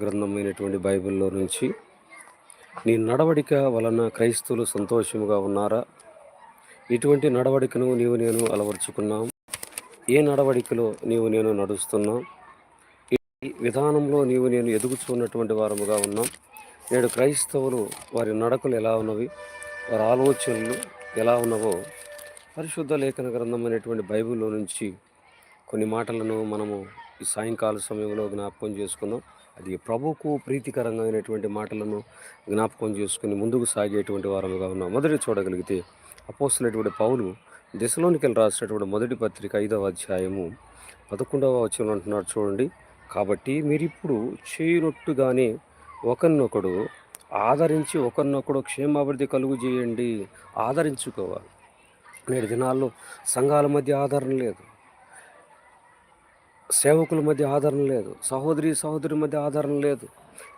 గ్రంథమైనటువంటి బైబిల్లో నుంచి నీ నడవడిక వలన క్రైస్తవులు సంతోషముగా ఉన్నారా? ఇటువంటి నడవడికను నీవు నేను అలవరుచుకున్నాం. ఏ నడవడికలో నీవు నేను నడుస్తున్నాం? ఈ విధానంలో నీవు నేను ఎదుగుచున్నటువంటి వారముగా ఉన్నాం. నేడు క్రైస్తవులు వారి నడకలు ఎలా ఉన్నవి? వారి ఆలోచనలు ఎలా ఉన్నవో పరిశుద్ధ లేఖన గ్రంథం అనేటువంటి బైబిల్లో నుంచి కొన్ని మాటలను మనము ఈ సాయంకాల సమయంలో జ్ఞాపకం చేసుకున్నాం అది ప్రభువుకు ప్రీతికరంగా అయినటువంటి మాటలను జ్ఞాపకం చేసుకుని ముందుకు సాగేటువంటి వారముగా ఉన్నాం. మొదటి చూడగలిగితే అపోస్తున్నటువంటి పౌలు దిశలోనికి రాసినటువంటి మొదటి పత్రిక ఐదవ అధ్యాయము పదకొండవ వచనం అంటున్నారు చూడండి. కాబట్టి మీరిప్పుడు చేయనట్టుగానే ఒకరినొకడు ఆదరించి ఒకరినొకడు క్షేమాభివృద్ధి కలుగు చేయండి. ఆదరించుకోవాలి. నేటి దినాల్లో సంఘాల మధ్య ఆదరణ లేదు. సేవకుల మధ్య ఆదరణ లేదు. సహోదరి సహోదరి మధ్య ఆదరణ లేదు.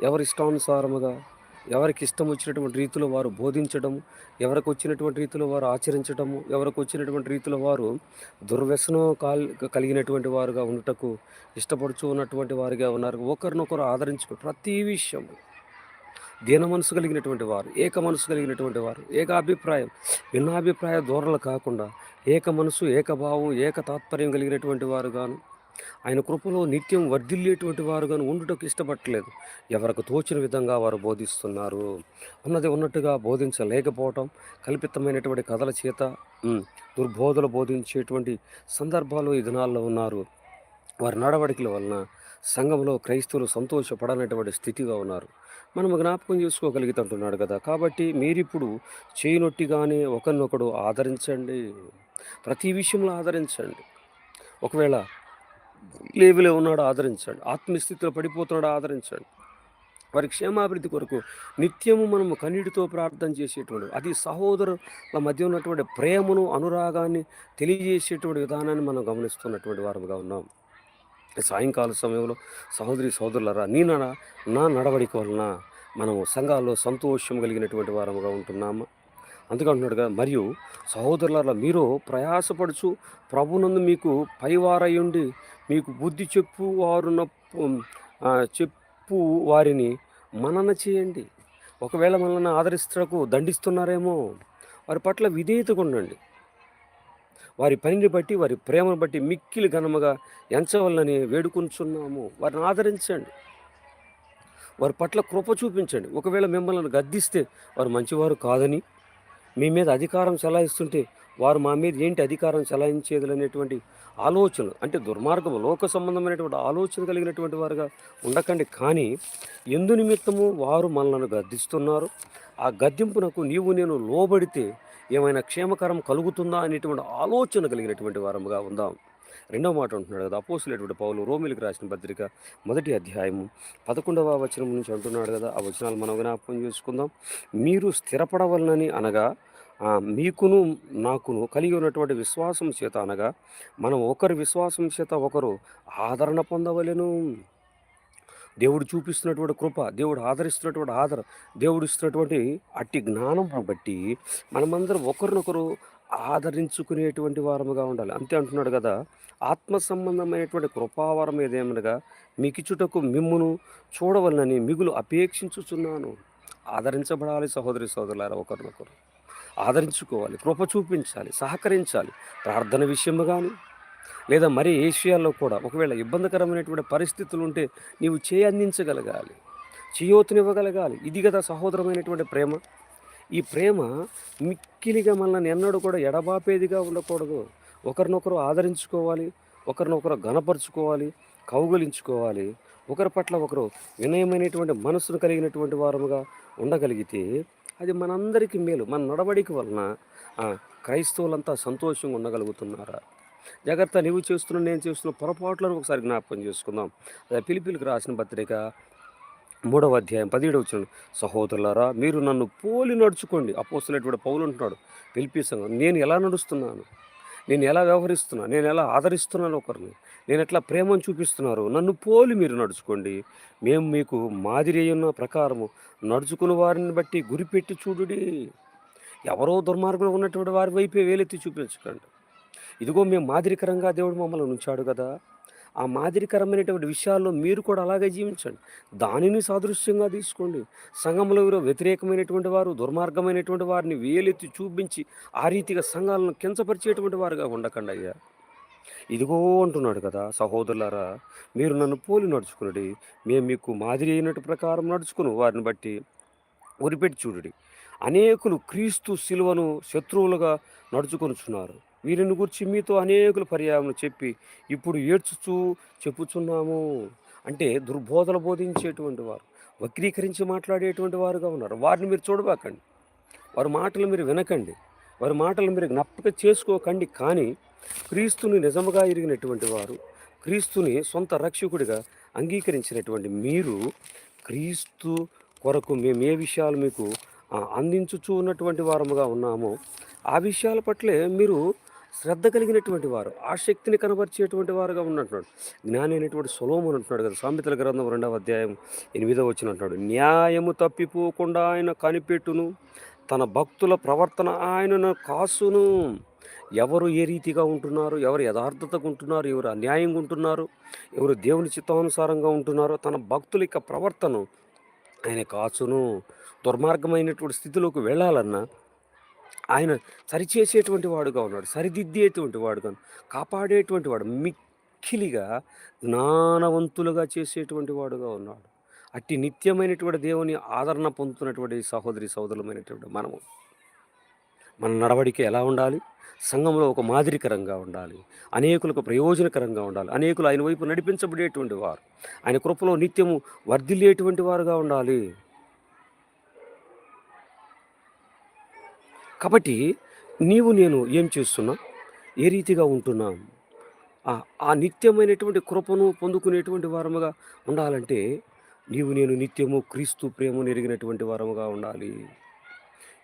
ఎవరి ఇష్టానుసారముగా ఎవరికి ఇష్టం వచ్చినటువంటి రీతిలో వారు బోధించడము ఎవరికి వచ్చినటువంటి రీతిలో వారు ఆచరించడము ఎవరికి వచ్చినటువంటి రీతిలో వారు దుర్వ్యసనం కాల్ కలిగినటువంటి వారుగా ఉండటకు ఇష్టపడుచు ఉన్నటువంటి వారిగా ఉన్నారు. ఒకరినొకరు ఆదరించుకో ప్రతి విషయం దీన మనసు కలిగినటువంటి వారు ఏక మనసు కలిగినటువంటి వారు ఏక అభిప్రాయం భిన్నాభిప్రాయ ధోరణలు కాకుండా ఏక మనసు ఏకభావం ఏక తాత్పర్యం కలిగినటువంటి వారు గాను ఆయన కృపలో నిత్యం వర్ధిల్లేటువంటి వారుగాను ఉండుటకు ఇష్టపడట్లేదు. ఎవరికి తోచిన విధంగా వారు బోధిస్తున్నారు ఉన్నది ఉన్నట్టుగా బోధించలేకపోవటం కల్పితమైనటువంటి కథల చేత దుర్బోధలు బోధించేటువంటి సందర్భాలు ఈ దినాల్లో ఉన్నారు. వారి నడవడికల వలన సంఘంలో క్రైస్తవులు సంతోషపడనటువంటి స్థితిగా ఉన్నారు. మనం జ్ఞాపకం చేసుకోగలుగుతుంటున్నాడు కదా. కాబట్టి మీరిప్పుడు చేయనొట్టిగానే ఒకరినొకడు ఆదరించండి. ప్రతి విషయంలో ఆదరించండి. ఒకవేళ లేవిలో ఉన్నాడు ఆదరించండి. ఆత్మస్థితిలో పడిపోతున్నాడు ఆదరించండి. వారి క్షేమాభివృద్ధి కొరకు నిత్యము మనము కన్నీటితో ప్రార్థన చేసేటువంటి అది సహోదరుల మధ్య ఉన్నటువంటి ప్రేమను అనురాగాన్ని తెలియజేసేటువంటి విధానాన్ని మనం గమనిస్తున్నటువంటి వారుగా ఉన్నాం. సాయంకాల సమయంలో సహోదరి సహోదరులరా నీ నడ నా నడవడిక వలన మనము సంఘాల్లో సంతోషం కలిగినటువంటి వారముగా ఉంటున్నామా? అందుకంటున్నాడు కదా మరియు సహోదరుల మీరు ప్రయాసపడుచు ప్రభునందు మీకు పైవారయుండి మీకు బుద్ధి చెప్పు వారున చెప్పు వారిని మనన చేయండి. ఒకవేళ మనల్ని ఆదరిస్తకు దండిస్తున్నారేమో వారి పట్ల విధేయతగా ఉండండి వారి పనిని బట్టి వారి ప్రేమను బట్టి మిక్కిలి ఘనముగా ఎంచవల్లని వేడుకొంచున్నాము. వారిని ఆదరించండి. వారి పట్ల కృప చూపించండి. ఒకవేళ మిమ్మల్ని గద్దిస్తే వారు మంచివారు కాదని మీ మీద అధికారం చెలాయిస్తుంటే వారు మా మీద ఏంటి అధికారం చెలాయించేది అనేటువంటి ఆలోచన అంటే దుర్మార్గం లోక సంబంధమైనటువంటి ఆలోచన కలిగినటువంటి వారుగా ఉండకండి. కానీ ఎందు నిమిత్తము వారు మనల్ని గద్దిస్తున్నారు. ఆ గద్దింపునకు నీవు నేను లోబడితే ఏమైనా క్షేమకరం కలుగుతుందా అనేటువంటి ఆలోచన కలిగినటువంటి వారముగా ఉందాం. రెండవ మాట అంటున్నాడు కదా అపోసులేటువంటి పౌలు రోమిలకు రాసిన పత్రిక మొదటి అధ్యాయము పదకొండవ వచనం నుంచి అంటున్నాడు కదా ఆ వచనాలు మనం జ్ఞాపకం చేసుకుందాం. మీరు స్థిరపడవలనని అనగా మీకును నాకును కలిగి ఉన్నటువంటి విశ్వాసం చేత అనగా మనం ఒకరి విశ్వాసం చేత ఒకరు ఆదరణ పొందవలను. దేవుడు చూపిస్తున్నటువంటి కృప దేవుడు ఆదరిస్తున్నటువంటి ఆదర దేవుడు ఇస్తున్నటువంటి అట్టి జ్ఞానం బట్టి మనమందరం ఒకరినొకరు ఆదరించుకునేటువంటి వారముగా ఉండాలి. అంతే అంటున్నాడు కదా. ఆత్మ సంబంధమైనటువంటి కృపావరం ఏదేమనగా మీకిచ్చుటకు మిమ్మును చూడవలనని మిగులు అపేక్షించుచున్నాను. ఆదరించబడాలి సహోదరి సహోదరులారా ఒకరినొకరు. ఆదరించుకోవాలి కృప చూపించాలి సహకరించాలి ప్రార్థన విషయము కానీ లేదా మరి ఏ విషయాల్లో కూడా ఒకవేళ ఇబ్బందికరమైనటువంటి పరిస్థితులు ఉంటే నీవు చేయి అందించగలగాలి. చేయూతనివ్వగలగాలి. ఇది కదా సహోదరమైనటువంటి ప్రేమ. ఈ ప్రేమ మిక్కిలిగా మనల్ని ఎన్నడూ కూడా ఎడబాపేదిగా ఉండకూడదు. ఒకరినొకరు ఆదరించుకోవాలి ఒకరినొకరు గణపరుచుకోవాలి కౌగులించుకోవాలి. ఒకరి పట్ల ఒకరు వినయమైనటువంటి మనసును కలిగినటువంటి వారముగా ఉండగలిగితే అది మనందరికీ మేలు. మన నడవడిక వలన క్రైస్తవులంతా సంతోషంగా ఉండగలుగుతున్నారా? జాగ్రత్త నీవు చేస్తున్న నేను చేస్తున్న పొరపాట్లను ఒకసారి జ్ఞాపకం చేసుకుందాం. అదే పిలిపిలికి రాసిన పత్రిక మూడవ అధ్యాయం పదిహేడవ వచ్చిన సహోదరులారా మీరు నన్ను పోలి నడుచుకోండి. అపోస్తున్నటువంటి పౌలు అంటున్నాడు. పిలిపి నేను ఎలా నడుస్తున్నాను? నేను ఎలా వ్యవహరిస్తున్నాను నేను ఎలా ఆదరిస్తున్నాను ఒకరిని? నేను ఎట్లా ప్రేమను చూపిస్తున్నారు? నన్ను పోలి మీరు నడుచుకోండి. మేము మీకు మాదిరి ఉన్న ప్రకారము నడుచుకున్న వారిని బట్టి గురిపెట్టి చూడుడి. ఎవరో దుర్మార్గులు ఉన్నటువంటి వారి వైపే వేలెత్తి చూపించకండి. ఇదిగో మేము మాదిరికరంగా దేవుడు మమ్మల్ని ఉంచాడు కదా. ఆ మాదిరికరమైనటువంటి విషయాల్లో మీరు కూడా అలాగే జీవించండి. దానిని సాదృశ్యంగా తీసుకోండి. సంఘంలో ఎవరో వ్యతిరేకమైనటువంటి వారు దుర్మార్గమైనటువంటి వారిని వేలెత్తి చూపించి ఆ రీతిగా సంఘాలను కించపరిచేటువంటి వారుగా ఉండకండి అయ్యా. ఇదిగో అంటున్నాడు కదా సహోదరులారా మీరు నన్ను పోలి నడుచుకునుడి. మేము మీకు మాదిరి అయినట్టు ప్రకారం నడుచుకును. వారిని బట్టి ఉరిపెట్టి చూడుడి. అనేకులు క్రీస్తు శిలువను శత్రువులుగా నడుచుకొనుచున్నారు. వీరిని గురించి మీతో అనేకులు పర్యాయములు చెప్పి ఇప్పుడు ఏడ్చుచూ చెప్పుచున్నాము. అంటే దుర్బోధలు బోధించేటువంటి వారు వక్రీకరించి మాట్లాడేటువంటి వారుగా ఉన్నారు. వారిని మీరు చూడబాకండి. వారి మాటలు మీరు వినకండి. వారి మాటలు మీరు జ్ఞాపక చేసుకోకండి. కానీ క్రీస్తుని నిజముగా ఎరిగినటువంటి వారు క్రీస్తుని సొంత రక్షకుడిగా అంగీకరించినటువంటి మీరు క్రీస్తు కొరకు మేము ఏ విషయాలు మీకు అందించుచూ ఉన్నటువంటి వారముగా ఉన్నామో. ఆ విషయాల పట్లే మీరు శ్రద్ధ కలిగినటువంటి వారు ఆ శక్తిని కనబరిచేటువంటి వారుగా ఉన్నట్టున్నాడు. జ్ఞాని అనేటువంటి సులభం అంటున్నాడు కదా సామెతల గ్రంథం రెండవ అధ్యాయం ఎనిమిదవ వచ్చిన అంటున్నాడు. న్యాయము తప్పిపోకుండా ఆయన కనిపెట్టును తన భక్తుల ప్రవర్తన ఆయనను కాసును. ఎవరు ఏ రీతిగా ఉంటున్నారు ఎవరు యథార్థతగా ఉంటున్నారు ఎవరు అన్యాయంగా ఉంటున్నారు ఎవరు దేవుని చిత్తానుసారంగా ఉంటున్నారో తన భక్తుల యొక్క ప్రవర్తన ఆయన కాచును దుర్మార్గమైనటువంటి స్థితిలోకి వెళ్ళాలన్నా ఆయన సరిచేసేటువంటి వాడుగా ఉన్నాడు సరిదిద్దేటువంటి వాడుగా కాపాడేటువంటి వాడు మిక్కిలిగా జ్ఞానవంతులుగా చేసేటువంటి వాడుగా ఉన్నాడు. అట్టి నిత్యమైనటువంటి దేవుని ఆదరణ పొందుతున్నటువంటి సహోదరి సహోదరులమైనటువంటి మనము. మన నడవడిక ఎలా ఉండాలి? సంఘంలో ఒక మాదిరికరంగా ఉండాలి. అనేకులకు ప్రయోజనకరంగా ఉండాలి. అనేకులు ఆయన వైపు నడిపించబడేటువంటి వారు. ఆయన కృపలో నిత్యము వర్ధిల్లేటువంటి వారుగా ఉండాలి. కాబట్టి నీవు నేను ఏం చేస్తున్నా? ఏ రీతిగా ఉంటున్నాం? ఆ నిత్యమైనటువంటి కృపను పొందుకునేటువంటి వారముగా ఉండాలంటే నీవు నేను నిత్యము క్రీస్తు ప్రేమను ఎరిగినటువంటి వారముగా ఉండాలి.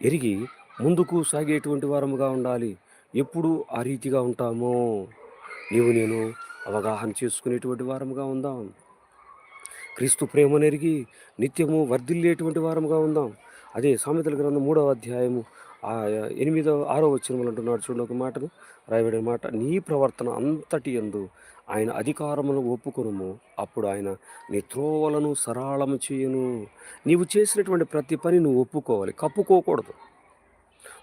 ఎరిగి ముందుకు సాగేటువంటి వారముగా ఉండాలి. ఎప్పుడు ఆ రీతిగా ఉంటామో? నీవు నేను అవగాహన చేసుకునేటువంటి వారముగా ఉందాం. క్రీస్తు ప్రేమను ఎరిగి నిత్యము వర్ధిల్లేటువంటి వారముగా ఉందాం. అదే సామెతల గ్రంథం మూడవ అధ్యాయము ఆ ఆరో వచ్చినములు అంటున్నాడు చూడండి ఒక మాటను రాయబడిన మాట నీ ప్రవర్తన అంతటి ఎందు ఆయన అధికారమును ఒప్పుకొనుము. అప్పుడు ఆయన నీ త్రోవలను సరళము చేయను. నీవు చేసినటువంటి ప్రతి పని నువ్వు ఒప్పుకోవాలి. కప్పుకోకూడదు.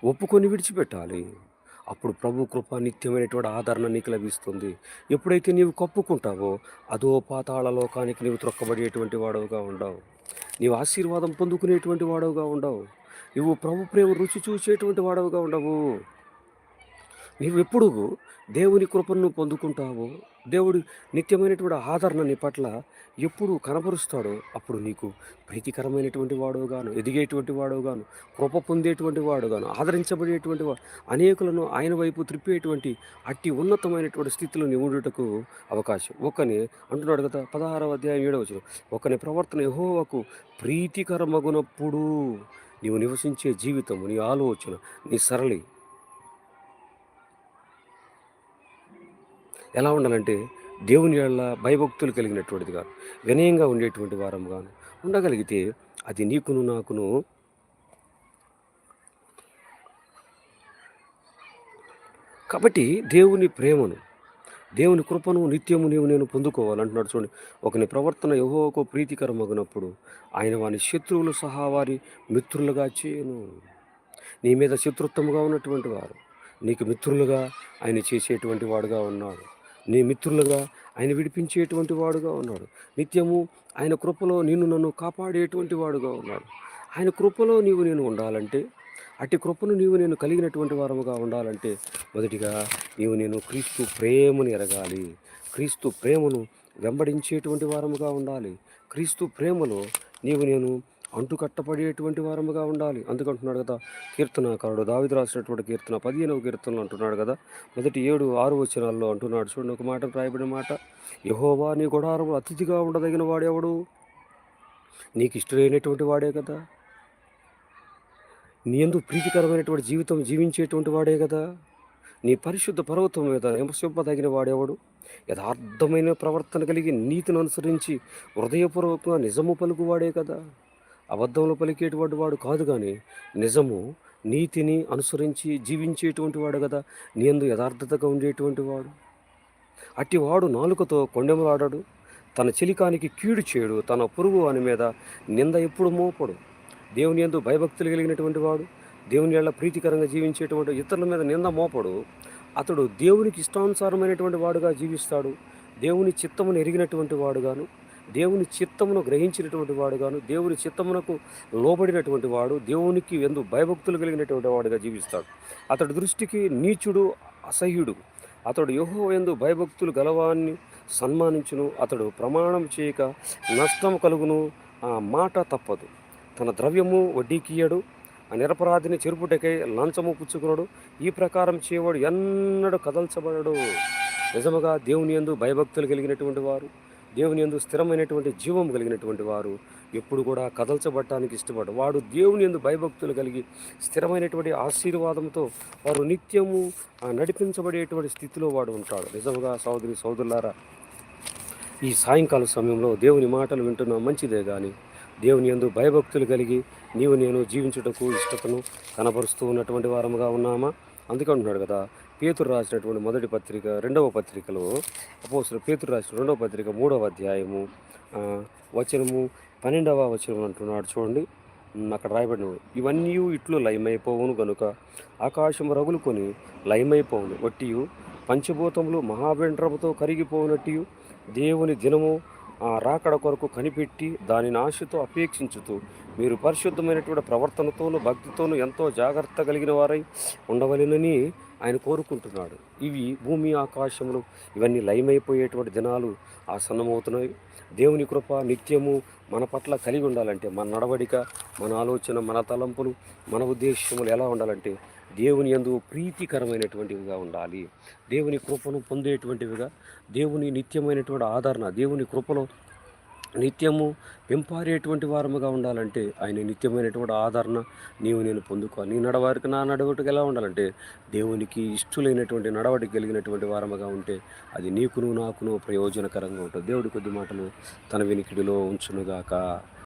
ఒప్పుకొని విడిచిపెట్టాలి. అప్పుడు ప్రభు కృప నిత్యమైనటువంటి ఆదరణ నీకు లభిస్తుంది. ఎప్పుడైతే నీవు కప్పుకుంటావో అదో పాతాళ లోకానికి నీవు త్రొక్కబడేటువంటి వాడవుగా ఉండవు. నీవు ఆశీర్వాదం పొందుకునేటువంటి వాడవుగా ఉండవు. నువ్వు ప్రభు ప్రేమ రుచి చూసేటువంటి వాడవుగా ఉండవు. నువ్వు ఎప్పుడు దేవుని కృపను పొందుకుంటావో దేవుడు నిత్యమైనటువంటి ఆదరణ నీ పట్ల ఎప్పుడు కనపరుస్తాడో అప్పుడు నీకు ప్రీతికరమైనటువంటి వాడుగాను ఎదిగేటువంటి వాడుగాను కృప పొందేటువంటి వాడుగాను ఆదరించబడేటువంటి వాడు అనేకులను ఆయన వైపు త్రిప్పేటువంటి అట్టి ఉన్నతమైనటువంటి స్థితిలో నివుడుటకు అవకాశం. ఒకని అంటున్నాడు కదా పదహారవ అధ్యాయం ఏడవచ్చు ఒకని ప్రవర్తన యహోవకు ప్రీతికరమగునప్పుడు నీవు నివసించే జీవితము నీ ఆలోచన నీ సరళి. ఎలా ఉండాలంటే దేవుని వల్ల భయభక్తులు కలిగినటువంటిది కాదు. వినయంగా ఉండేటువంటి వారం ఉండగలిగితే అది నీకును నాకును కాబట్టి దేవుని ప్రేమను దేవుని కృపను నిత్యము నీవు నేను పొందుకోవాలంటున్నాడు. చూడండి ఒకని ప్రవర్తన యహోకు ప్రీతికరమగినప్పుడు ఆయన వాని శత్రువులు సహా వారి మిత్రులుగా చేయను. నీ మీద శత్రుత్వముగా ఉన్నటువంటి వారు నీకు మిత్రులుగా ఆయన చేసేటువంటి వాడుగా ఉన్నాడు నీ మిత్రులుగా ఆయన విడిపించేటువంటి వాడుగా ఉన్నాడు నిత్యము ఆయన కృపలో నిన్ను నన్ను కాపాడేటువంటి వాడుగా ఉన్నాడు ఆయన కృపలో నీవు నేను ఉండాలంటే అట్టి కృపను నీవు నేను కలిగినటువంటి వారముగా ఉండాలంటే మొదటిగా నీవు నేను క్రీస్తు ప్రేమను ఎరగాలి. క్రీస్తు ప్రేమను వెంబడించేటువంటి వారముగా ఉండాలి. క్రీస్తు ప్రేమలో నీవు నేను అంటుకట్టబడేటువంటి వారముగా ఉండాలి. అందుకంటున్నాడు కదా కీర్తనకారుడు దావిది రాసినటువంటి కీర్తన పదిహేనవ కీర్తనలు అంటున్నాడు కదా మొదటి ఏడు ఆరు వచనాల్లో అంటున్నాడు. చూడండి ఒక మాట రాయబడిన మాట. యహోవా నీ గుడారము అతిథిగా ఉండదగిన వాడెవడు? నీకు ఇష్టమైనటువంటి వాడే కదా. నీ ఎందు ప్రీతికరమైనటువంటి జీవితం జీవించేటువంటి వాడే కదా. నీ పరిశుద్ధ పర్వతం మీద నింపసింపదగిన వాడేవాడు? యథార్థమైన ప్రవర్తన కలిగి నీతిని అనుసరించి హృదయపూర్వకంగా నిజము పలుకువాడే కదా. అబద్ధంలో పలికేటువంటి వాడు కాదు కానీ నిజము నీతిని అనుసరించి జీవించేటువంటి వాడు కదా. నీ ఎందు యథార్థతగా ఉండేటువంటి వాడు. అట్టివాడు నాలుకతో కొండెములాడడు. తన చిలికానికి కీడు చేయడు. తన పురుగు అని మీద నింద ఎప్పుడు మోపడు. దేవుని ఎందు భయభక్తులు కలిగినటువంటి వాడు దేవుని ఏళ్ళ ప్రీతికరంగా జీవించేటువంటి ఇతరుల మీద నింద మోపడు. అతడు దేవునికి ఇష్టానుసారమైనటువంటి వాడుగా జీవిస్తాడు. దేవుని చిత్తమును ఎరిగినటువంటి వాడుగాను దేవుని చిత్తమును గ్రహించినటువంటి వాడుగాను దేవుని చిత్తమునకు లోబడినటువంటి వాడు దేవునికి ఎందు భయభక్తులు కలిగినటువంటి వాడుగా జీవిస్తాడు. అతడి దృష్టికి నీచుడు అసహ్యుడు. అతడు యహో ఎందు భయభక్తులు గలవాన్ని సన్మానించును. అతడు ప్రమాణం చేయక నష్టం కలుగును. ఆ మాట తప్పదు. తన ద్రవ్యము వడ్డీకియ్యడు ఆ నిరపరాధిని చెరుపుటకై లంచము పుచ్చుకున్నాడు ఈ ప్రకారం చేయవాడు ఎన్నడూ కదల్చబడడు. నిజముగా దేవుని యందు భయభక్తులు కలిగినటువంటి వారు దేవుని యందు స్థిరమైనటువంటి జీవం కలిగినటువంటి వారు ఎప్పుడు కూడా కదల్చబడటానికి ఇష్టపడరు. వాడు దేవుని యందు భయభక్తులు కలిగి స్థిరమైనటువంటి ఆశీర్వాదంతో వారు నిత్యము ఆ, నడిపించబడేటువంటి స్థితిలో వాడు ఉంటాడు. నిజముగా సోదరి సోదరులారా ఈ సాయంకాల సమయంలో దేవుని మాటలు వింటున్న. మంచిదే కానీ దేవుని యందు భయభక్తులు కలిగి నీవు నేను జీవించుటకు ఇష్టతను కనపరుస్తూ ఉన్నటువంటి వారముగా ఉన్నామా? అందుకే అంటున్నాడు కదా పేతురు రాసినటువంటి మొదటి పత్రిక రెండవ పత్రికలో అపోసలు పేతురు రాసిన రెండవ పత్రిక మూడవ అధ్యాయము వచనము పన్నెండవ వచనం అంటున్నాడు చూడండి. అక్కడ రాయబడిన ఇవన్నీ ఇట్లు లయమైపోవును గనుక ఆకాశం రగులుకొని లయమైపోవును. వట్టియు పంచభూతములు మహాబెండ్రముతో కరిగిపోవునట్టియు. దేవుని దినము ఆ రాకడ కొరకు కనిపెట్టి దానిని ఆశతో అపేక్షించుతూ మీరు పరిశుద్ధమైనటువంటి ప్రవర్తనతోనూ భక్తితోనూ ఎంతో జాగ్రత్త కలిగిన వారై ఉండవలెనని ఆయన కోరుకుంటున్నాడు. ఇవి భూమి ఆకాశములు ఇవన్నీ లయమైపోయేటువంటి దినాలు ఆసన్నమవుతున్నాయి. దేవుని కృప నిత్యము మన పట్ల కలిగి ఉండాలంటే మన నడవడిక మన ఆలోచన మన తలంపులు మన ఉద్దేశములు ఎలా ఉండాలంటే దేవుని ఎందు ప్రీతికరమైనటువంటివిగా ఉండాలి. దేవుని కృపను పొందేటువంటివిగా దేవుని నిత్యమైనటువంటి ఆదరణ దేవుని కృపలో నిత్యము పెంపారేటువంటి వారముగా ఉండాలంటే ఆయన నిత్యమైనటువంటి ఆదరణ నీవు నేను పొందుకో నీ నడవారికి నా నడవటికి ఎలా ఉండాలంటే దేవునికి ఇష్టలైనటువంటి నడవడికి కలిగినటువంటి వారముగా ఉంటే అది నీకును నాకును ప్రయోజనకరంగా ఉంటుంది. దేవుడి కొద్ది మాటలు తన వినికిడిలో ఉంచునుగాక.